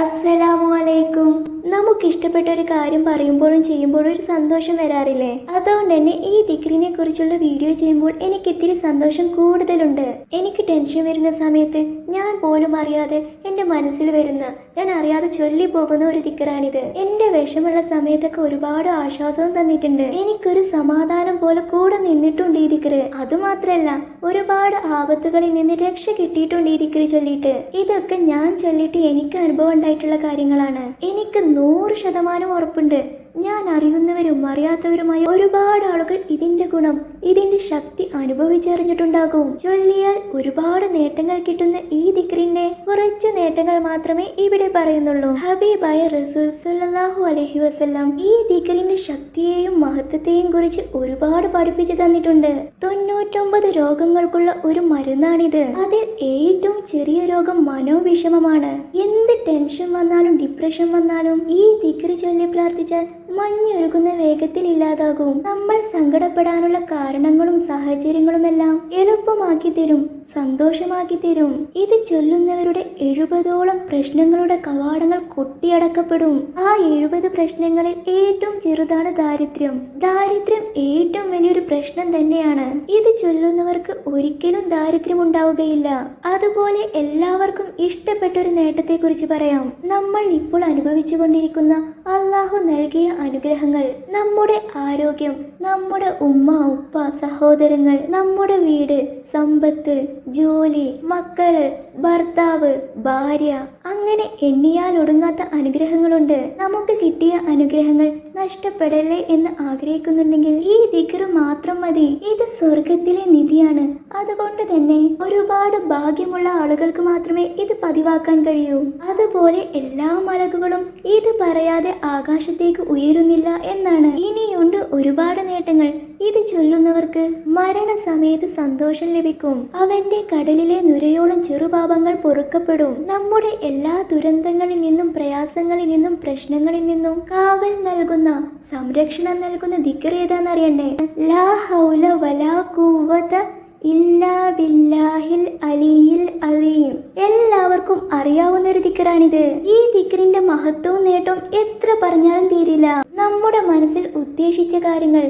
അസ്സലാമു അലൈക്കും നമുക്ക് ഇഷ്ടപ്പെട്ട ഒരു കാര്യം പറയുമ്പോഴും ചെയ്യുമ്പോഴും ഒരു സന്തോഷം വരാറില്ലേ? അതുകൊണ്ട് തന്നെ ഈ ദിക്റിനെ കുറിച്ചുള്ള വീഡിയോ ചെയ്യുമ്പോൾ എനിക്ക് ഇത്തിരി സന്തോഷം കൂടുതലുണ്ട്. എനിക്ക് ടെൻഷൻ വരുന്ന സമയത്ത് ഞാൻ പോലും അറിയാതെ എന്റെ മനസ്സിൽ വരുന്ന ഞാൻ അറിയാതെ ചൊല്ലി പോകുന്ന ഒരു ദിക്റാണിത്. എന്റെ വിഷമുള്ള സമയത്തൊക്കെ ഒരുപാട് ആശ്വാസവും തന്നിട്ടുണ്ട്. എനിക്കൊരു സമാധാനം പോലെ കൂടെ നിന്നിട്ടുണ്ട് ഈ ദിക്റ്. അതുമാത്രല്ല ഒരുപാട് ആപത്തുകളിൽ നിന്ന് രക്ഷ കിട്ടിയിട്ടുണ്ട് ഈ ദിക്റ് ചൊല്ലിയിട്ട്. ഇതൊക്കെ ഞാൻ ചൊല്ലിയിട്ട് എനിക്ക് അനുഭവം ഉണ്ടായിട്ടുള്ള കാര്യങ്ങളാണ്. എനിക്ക് നൂറ് ശതമാനം ഉറപ്പുണ്ട്. ഞാൻ അറിയുന്നവരും അറിയാത്തവരുമായ ഒരുപാട് ആളുകൾ ഇതിന്റെ ഗുണം ഇതിന്റെ ശക്തി അനുഭവിച്ചറിഞ്ഞിട്ടുണ്ടാകും. ചൊല്ലിയാൽ ഒരുപാട് നേട്ടങ്ങൾ കിട്ടുന്ന ഈ ദിക്രിന്റെ കുറച്ച് നേട്ടങ്ങൾ മാത്രമേ ഇവിടെ പറയുന്നുള്ളൂ. ഹബീബായ റസൂൽ അലഹി വസല്ലം ഈ ദിക്രിന്റെ ശക്തിയെയും മഹത്വത്തെയും കുറിച്ച് ഒരുപാട് പഠിപ്പിച്ചു തന്നിട്ടുണ്ട്. തൊണ്ണൂറ്റൊമ്പത് രോഗങ്ങൾക്കുള്ള ഒരു മരുന്നാണിത്. അതിൽ ഏറ്റവും ചെറിയ രോഗം മനോവിഷമമാണ്. എന്ത് ടെൻഷൻ വന്നാലും ഡിപ്രഷൻ വന്നാലും ഈ ദിക്രി ചൊല്ലി പ്രാർത്ഥിച്ചാൽ മഞ്ഞൊരുക്കുന്ന വേഗത്തിൽ ഇല്ലാതാകും. നമ്മൾ സങ്കടപ്പെടാനുള്ള കാരണങ്ങളും സാഹചര്യങ്ങളുമെല്ലാം എളുപ്പമാക്കി തരും സന്തോഷമാക്കി തരും. ഇത് ചൊല്ലുന്നവരുടെ എഴുപതോളം പ്രശ്നങ്ങളുടെ കവാടങ്ങൾ കൊട്ടിയടക്കപ്പെടും. ആ എഴുപത് പ്രശ്നങ്ങളിൽ ഏറ്റവും ചെറുതാണ് ദാരിദ്ര്യം. ദാരിദ്ര്യം ഏറ്റവും വലിയൊരു പ്രശ്നം തന്നെയാണ്. ഇത് ചൊല്ലുന്നവർക്ക് ഒരിക്കലും ദാരിദ്ര്യം ഉണ്ടാവുകയില്ല. അതുപോലെ എല്ലാവർക്കും ഇഷ്ടപ്പെട്ട ഒരു നേട്ടത്തെ കുറിച്ച് പറയാം. നമ്മൾ ഇപ്പോൾ അനുഭവിച്ചു കൊണ്ടിരിക്കുന്ന അള്ളാഹു നൽകിയ അനുഗ്രഹങ്ങൾ നമ്മുടെ ആരോഗ്യം നമ്മുടെ ഉമ്മ ഉപ്പ സഹോദരങ്ങൾ നമ്മുടെ വീട് സമ്പത്ത് ജോലി മക്കൾ ഭർത്താവ് ഭാര്യ അങ്ങനെ എണ്ണിയാൽ ഒടുങ്ങാത്ത അനുഗ്രഹങ്ങളുണ്ട്. നമുക്ക് കിട്ടിയ അനുഗ്രഹങ്ങൾ നഷ്ടപ്പെടല്ലേ എന്ന് ആഗ്രഹിക്കുന്നുണ്ടെങ്കിൽ ഈ ദിഗ്ര മാത്രം മതി. ഇത് സ്വർഗത്തിലെ നിധിയാണ്. അതുകൊണ്ട് തന്നെ ഒരുപാട് ഭാഗ്യമുള്ള ആളുകൾക്ക് മാത്രമേ ഇത് പതിവാക്കാൻ കഴിയൂ. അതുപോലെ എല്ലാ മലകുകളും ഇത് പറയാതെ ആകാശത്തേക്ക് ഉയരുന്നില്ല എന്നാണ്. ഇനിയുണ്ട് ഒരുപാട് നേട്ടങ്ങൾ ഇത് ചൊല്ലുന്നവർക്ക് മരണസമയത്ത് സന്തോഷം ലഭിക്കും. അവന്റെ കടലിലെ നുരയോളം ചെറുപാപങ്ങൾ പൊറുക്കപ്പെടും. നമ്മുടെ എല്ലാ ദുരന്തങ്ങളിൽ നിന്നും പ്രയാസങ്ങളിൽ നിന്നും പ്രശ്നങ്ങളിൽ നിന്നും കാവൽ നൽകുന്ന സംരക്ഷണം നൽകുന്ന ദിക്കർ ഏതാണെന്നറിയണ്ടേ? ലാ ഹൗല വലാ കൂവത ഇല്ലാ ബില്ലാഹിൽ അലിയിൽ അലീം എല്ലാവർക്കും അറിയാവുന്ന ഒരു ദിക്കറാണിത്. ഈ ദിക്കറിന്റെ മഹത്വവും നേട്ടവും എത്ര പറഞ്ഞാലും തീരില്ല. നമ്മുടെ മനസ്സിൽ ഉദ്ദേശിച്ച കാര്യങ്ങൾ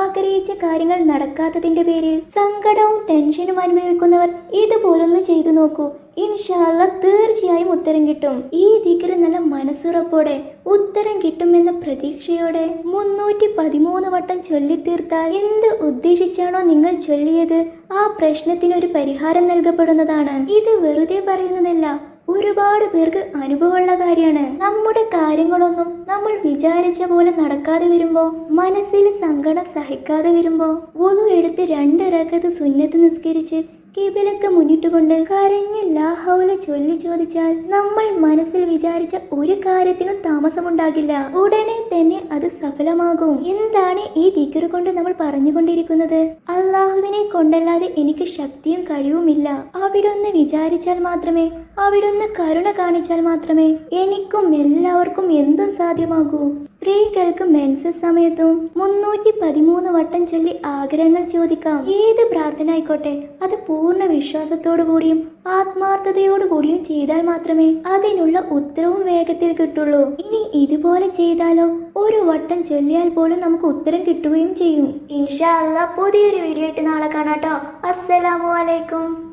ആഗ്രഹിച്ച കാര്യങ്ങൾ നടക്കാത്തതിന്റെ പേരിൽ സങ്കടവും ടെൻഷനും അനുഭവിക്കുന്നവർ ഇതുപോലൊന്ന് ചെയ്തു നോക്കൂ. ഇൻഷാല്ല തീർച്ചയായും ഉത്തരം കിട്ടും. ഈ ദിഗ്ര നല്ല മനസ്സുറപ്പോടെ ഉത്തരം കിട്ടുമെന്ന പ്രതീക്ഷയോടെ മുന്നൂറ്റി പതിമൂന്ന് വട്ടം ചൊല്ലിത്തീർത്താൽ എന്ത് ഉദ്ദേശിച്ചാണോ നിങ്ങൾ ചൊല്ലിയത് ആ പ്രശ്നത്തിന് ഒരു പരിഹാരം നൽകപ്പെടുന്നതാണ്. ഇത് വെറുതെ പറയുന്നതല്ല. ഒരുപാട് പേർക്ക് അനുഭവമുള്ള കാര്യമാണ്. നമ്മുടെ കാര്യങ്ങളൊന്നും നമ്മൾ വിചാരിച്ച പോലെ നടക്കാതെ വരുമ്പോ മനസ്സിൽ സങ്കടം സഹിക്കാതെ വരുമ്പോ വധു എടുത്ത് രണ്ട് രക്കത്ത് സുന്നത്ത് നിസ്കരിച്ച് കിബിലൊക്കെ മുന്നിട്ടുകൊണ്ട് കരഞ്ഞില്ല ഹൗല ചൊല്ലി ചോദിച്ചാൽ നമ്മൾ മനസ്സിൽ വിചാരിച്ച ഒരു കാര്യത്തിനും താമസമുണ്ടാകില്ല. ഉടനെ തന്നെ അത് സഫലമാകും. എന്താണ് ഈ ദിക്കറ് കൊണ്ട് നമ്മൾ പറഞ്ഞുകൊണ്ടിരിക്കുന്നത്? അള്ളാഹുവിനെ കൊണ്ടല്ലാതെ എനിക്ക് ശക്തിയും കഴിവുമില്ല. അവിടൊന്ന് വിചാരിച്ചാൽ മാത്രമേ അവിടൊന്ന് കരുണ കാണിച്ചാൽ മാത്രമേ എനിക്കും എല്ലാവർക്കും എന്തും സാധ്യമാകൂ. സ്ത്രീകൾക്ക് മെൻസസ് സമയത്തും മുന്നൂറ്റി പതിമൂന്ന് വട്ടം ചൊല്ലി ആഗ്രഹങ്ങൾ ചോദിക്കാം. ഏത് പ്രാർത്ഥന ആയിക്കോട്ടെ അത് പൂർണ വിശ്വാസത്തോടു കൂടിയും ആത്മാർത്ഥതയോടു കൂടിയും ചെയ്താൽ മാത്രമേ അതിനുള്ള ഉത്തരവും വേഗത്തിൽ കിട്ടുള്ളൂ. ഇനി ഇതുപോലെ ചെയ്താലോ? ഒരു വട്ടം ചൊല്ലിയാൽ പോലും നമുക്ക് ഉത്തരം കിട്ടുകയും ചെയ്യും. ഇൻഷാ അല്ലാ പുതിയൊരു വീഡിയോ ആയിട്ട് നാളെ കാണാട്ടോ. അസ്സലാമു അലൈക്കും.